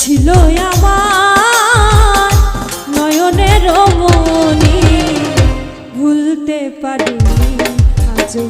ছিল আমার নয়নের মনি ভুলতে পারিনি আজও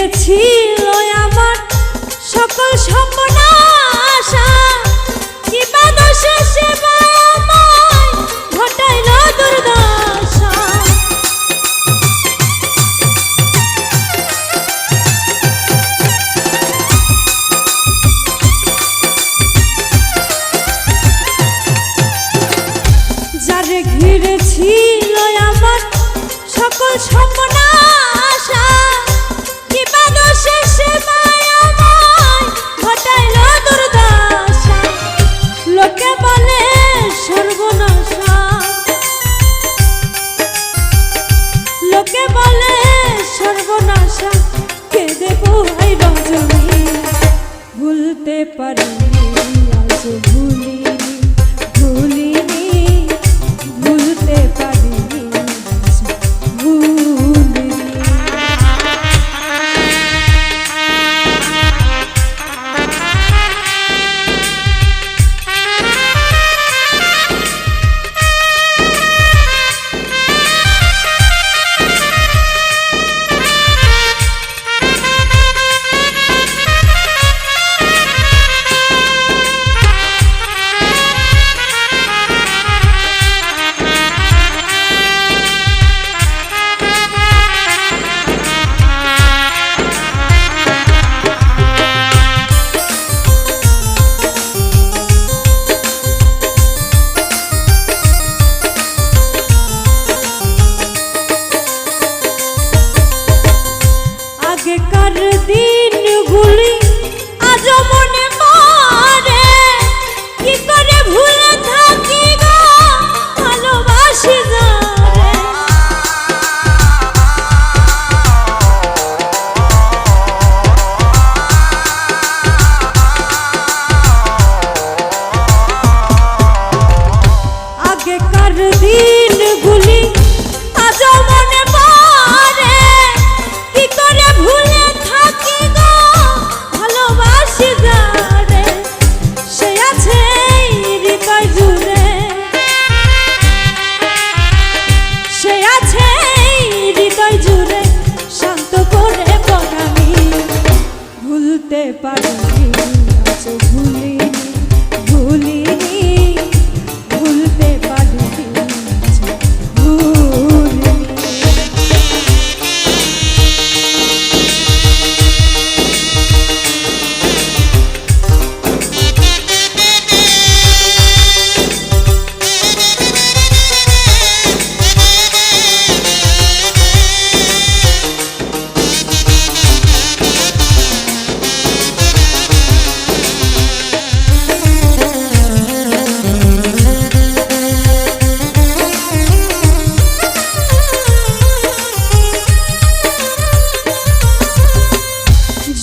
it's here.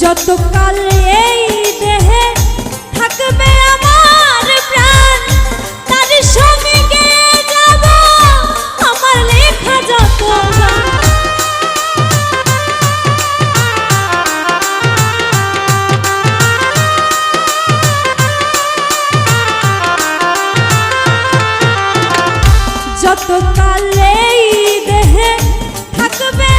যতকাল এই দেহে থাকবে আমার প্রাণ, তার সঙ্গে যাব আমার লেখা যত যতকাল এই দেহে থাকবে